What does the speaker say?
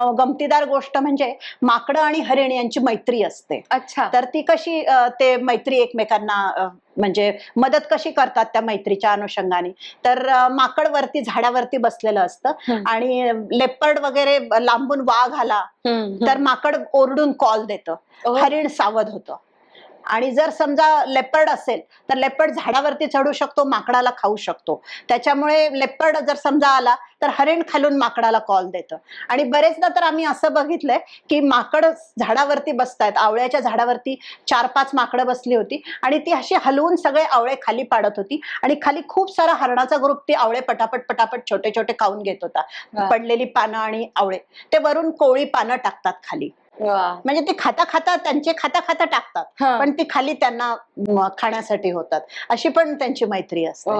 गमतीदार गोष्ट म्हणजे माकडं आणि हरिण यांची मैत्री असते. अच्छा. तर ती कशी ते मैत्री एकमेकांना म्हणजे मदत कशी करतात त्या मैत्रीच्या अनुषंगाने? तर माकड वरती झाडावरती बसलेलं असतं. आणि लेपर्ड वगैरे लांबून वाघ आला तर माकड ओरडून कॉल देतं. हरिण सावध होतं. आणि जर समजा लेपर्ड असेल तर लेपर्ड झाडावरती चढू शकतो माकडाला खाऊ शकतो. त्याच्यामुळे लेपर्ड जर समजा आला तर हरिण खालून माकडाला कॉल देतं. आणि बरेचदा तर आम्ही असं बघितलंय की माकड झाडावरती बसतायत. आवळ्याच्या झाडावरती चार पाच माकडं बसली होती आणि ती अशी हलवून सगळे आवळे खाली पाडत होती आणि खाली खूप सारा हरणाचा ग्रुप ती आवळे पटापट पटापट छोटे छोटे खाऊन घेत होता. पडलेली पानं आणि आवळे. ते वरून कोवळी पानं टाकतात खाली. म्हणजे ती खाता खाता त्यांचे खाता खाता टाकतात. पण ती खाली त्यांना खाण्यासाठी होतात. अशी पण त्यांची मैत्री असते.